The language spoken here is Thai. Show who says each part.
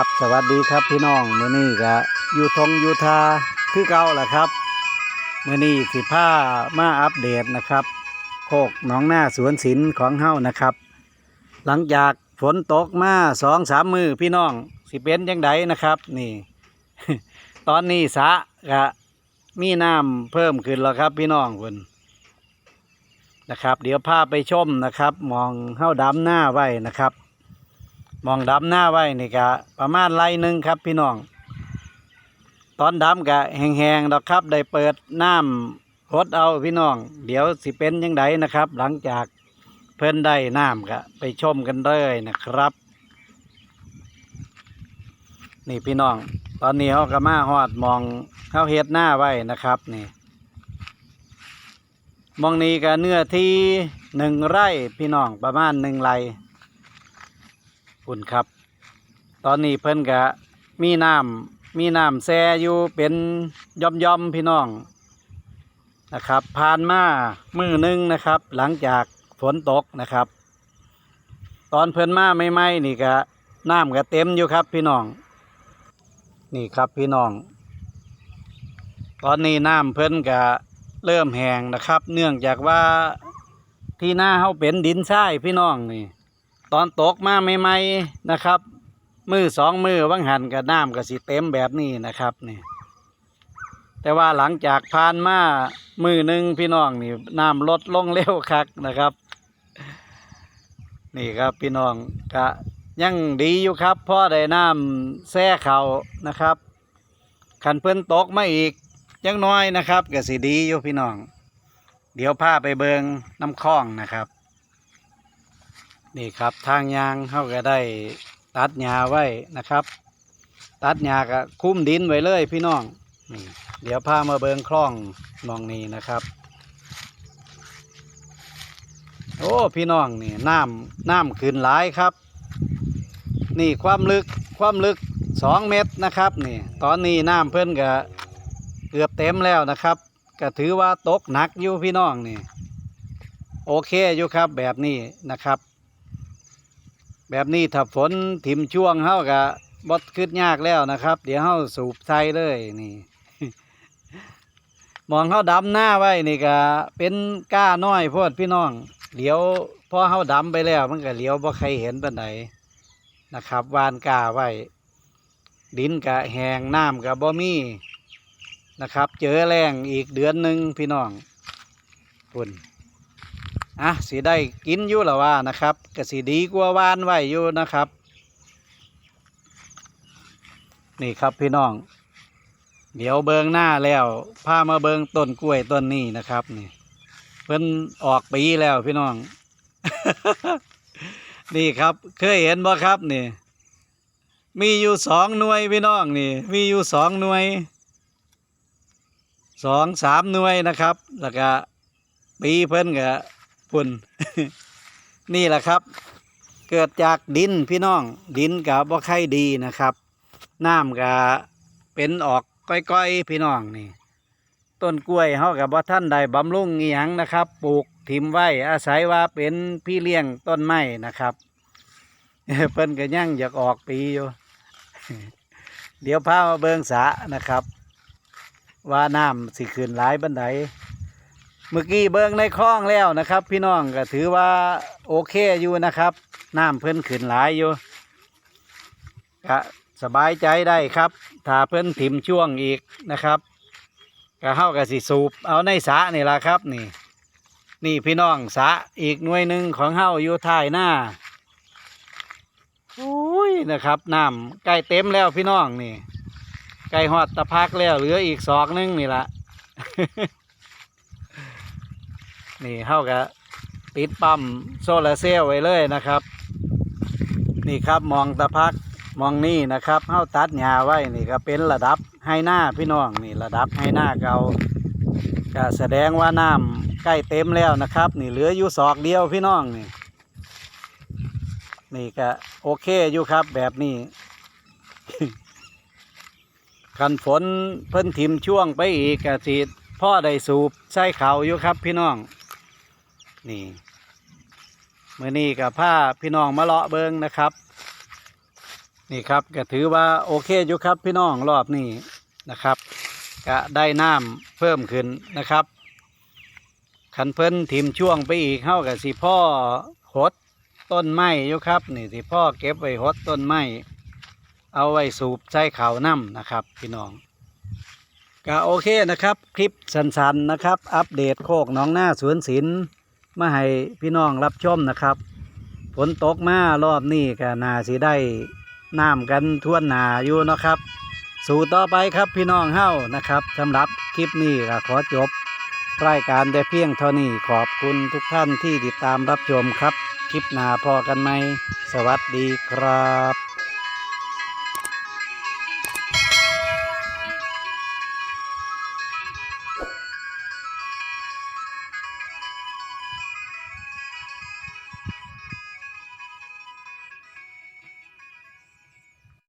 Speaker 1: ครับ สวัสดีครับพี่น้องมื้อนี้ก็อยู่ทงอยู่ทาคือเก่าแหละครับมื้อนี้สิผ้ามาอัปเดตนะครับ โคกหนองหน้าสวนศิลป์ของเฮานะครับ หลังจากฝนตกมาสองสามมือพี่น้องสิเป็นยังไงนะครับ นี่ ตอนนี้สระก็มีน้ำเพิ่มขึ้นแล้วครับ พี่น้องคุณนะครับ เดี๋ยวพาไปชมนะครับ มองเฮาดำหน้าไว้นะครับ มองดำหน้าไว้นี่กะประมาณไรหนึ่งครับพี่น้อง ตอนดำกะแห้งๆดอกครับ ได้เปิดน้ำพดเอาพี่น้อง เดี๋ยวสิเป็นยังไงนะครับ หลังจากเพิ่นได้น้ำกะไปชมกันเลยนะครับ นี่พี่น้อง ตอนนี้เขาก็มาฮอดมองเขาเฮ็ดหน้าไว้นะครับนี่มองนี้ก็เนื้อที่หนึ่งไร่พี่น้องประมาณหนึ่งไร่ คุณครับ ตอนนี้เพิ่นก็มีน้ำมีน้ำแซ่อยู่เป็นย่อมย่อมๆพี่น้องนะครับ ผ่านมามือหนึงนะครับ หลังจากฝนตกนะครับ ตอนเพิ่นมาไม่ไม่นี่ก็น้ำก็เต็มอยู่ครับพี่น้อง นี่ครับพี่น้อง ตอนนี้น้ำเพิ่นก็เริ่มแห้งนะครับ เนื่องจากว่าที่หน้าเขาเป็นดินทรายพี่น้องนี่ ตอนตกมาใหม่ๆนะครับ มือสองมือวังหันกับน้ำกับสีเต็มแบบนี้นะครับนี่แต่ว่าหลังจากผ่านมามือหนึ่งพี่น้องนี่น้ำลดลงเร็วคักนะครับ นี่ครับพี่น้องก็ยังดีอยู่ครับพราะได้น้ำแซ่เขานะครับขันเพิ่นตกมาอีกยังน้อยนะครับก็สิดีอยู่พี่น้อง เดี๋ยวพาไปเบิงน้ำคลองนะครับ นี่ครับทางยางเขาก็ได้ตัดหญ้าไว้นะครับ ตัดหญ้าก็คุ้มดินไว้เลยพี่น้องนี่เดี๋ยวพามาเบิงคลองมองนี้นะครับ โอ้พี่น้องนี่น้ำน้ำขึ้นหลายครับ นี่ความลึกความลึกสองเมตรนะครับนี่ตอนนี้น้ำเพิ่นก็เกือบเต็มแล้วนะครับ ก็ถือว่าตกหนักอยู่พี่น้องนี่ โอเคอยู่ครับแบบนี้นะครับ แบบนี้ถ้าฝนถิ่มช่วงเฮาก็บดขึ้นยากแล้วนะครับ เดี๋ยวเฮาสูบใส่เลยนี่ มองเฮาดำหน้าไว้นี่ก็เป็นก้าน้อยโพดพี่น้องเดี๋ยวพอเฮาดำไปแล้วมันก็เหลียวบ่ใครเห็นปานใดนะครับวานก้าไว้ดินกะแห้งน้ำกะบ่มีนะครับ เจอแรงอีกเดือนหนึ่งพี่น้องปุ่น อะสีได้กินอยู่หรอว่านะครับก็สีดีกว่าวานไว้อยู่นะครับ นี่ครับพี่น้อง เดี๋ยวเบิงหน้าแล้วพามาเบิงต้นกล้วยต้นนี้นะครับนี่เพิ่นออกปีแล้วพี่น้อง นี่ครับเคยเห็นบ่ครับนี่ มีอยู่สองหน่วยพี่น้องนี่ มีอยู่สองหน่วยสองสามหน่วยนะครับ แล้วก็ปีเพิ่นก็ พุ่น นี่แหละครับ เกิดจากดินพี่น้อง ดินกับบ่ค่อยดีนะครับ น้ำก็เป็นออกก้อยๆ พี่น้องนี่ ต้นกล้วยเฮากับบ่ท่านใดบำรุงอีหยังนะครับ ปลูกถิ่มไว้อาศัยว่าเป็นพี่เลี้ยงต้นไม้นะครับเพิ่นก็ยังอยากออกปีอยู่ เดี๋ยวพามาเบิงสะนะครับ ว่าน้ำสิขึ้นหลายบันได เมื่อกี้เบิ้งในคลองแล้วนะครับ พี่น้องก็ถือว่าโอเคอยู่นะครับน้ำเพิ่นขึ้นหลายอยู่ก็สบายใจได้ครับถ้าเพิ่นถิ่มช่วงอีกนะครับก็เฮาก็สิสูบเอาในสะนี่ละครับนี่ นี่พี่น้องสะอีกหน่วยหนึ่งของเฮาอยู่ท้ายหน้าโอ้ยนะครับน้ำใกล้เต็มแล้วพี่น้องนี่ใกล้หอดตะพักแล้วเหลืออีกสอกหนึงนี่ละ นี่เข้าก็ติดปั๊มโซลาร์เซลล์ไว้เลยนะครับ นี่ครับมองตะพักมองนี่นะครับเข้าตัดหญ้าไว้นี่ก็เป็นระดับให้หน้าพี่น้องนี่ระดับให้หน้าเกาก็แสดงว่าน้ำใกล้เต็มแล้วนะครับ นี่เหลืออยู่ศอกเดียวพี่น้องนี่นี่ก็โอเคอยู่ครับแบบนี้คันฝนเพิ่นถิมช่วงไปอีกกะสิพ่อได้สูบใส่เขาอยู่ครับพี่น้อง นี่เมื่อนี้กับผ้าพี่น้องมาเลาะเบิงนะครับ นี่ครับก็ถือว่าโอเคอยู่ครับพี่น้องรอบนี้นะครับก็ได้น้ำเพิ่มขึ้นนะครับคันเพิ่นทิมช่วงไปอีกเข้ากับสิพ่อหดต้นไม้อยู่ครับ นี่สิพ่อเก็บไว้หดต้นไม้เอาไว้สูบใส่เขาวน้ำนะครับ พี่น้องก็โอเคนะครับ คลิปสั้นๆนะครับ อัปเดตโคกน้องหน้าสวนศิลป์ มาให้พี่น้องรับชมนะครับฝนตกมารอบนี้ก็น่าสิได้น้ำกันทั่วหนาอยู่นะครับ สู่ต่อไปครับพี่น้องเฮ้านะครับสำหรับคลิปนี้ก็ขอจบ รายการแต่เพียงเท่านี้ขอบคุณทุกท่านที่ติดตามรับชมครับ คลิปหน้าพอกันไหม สวัสดีครับ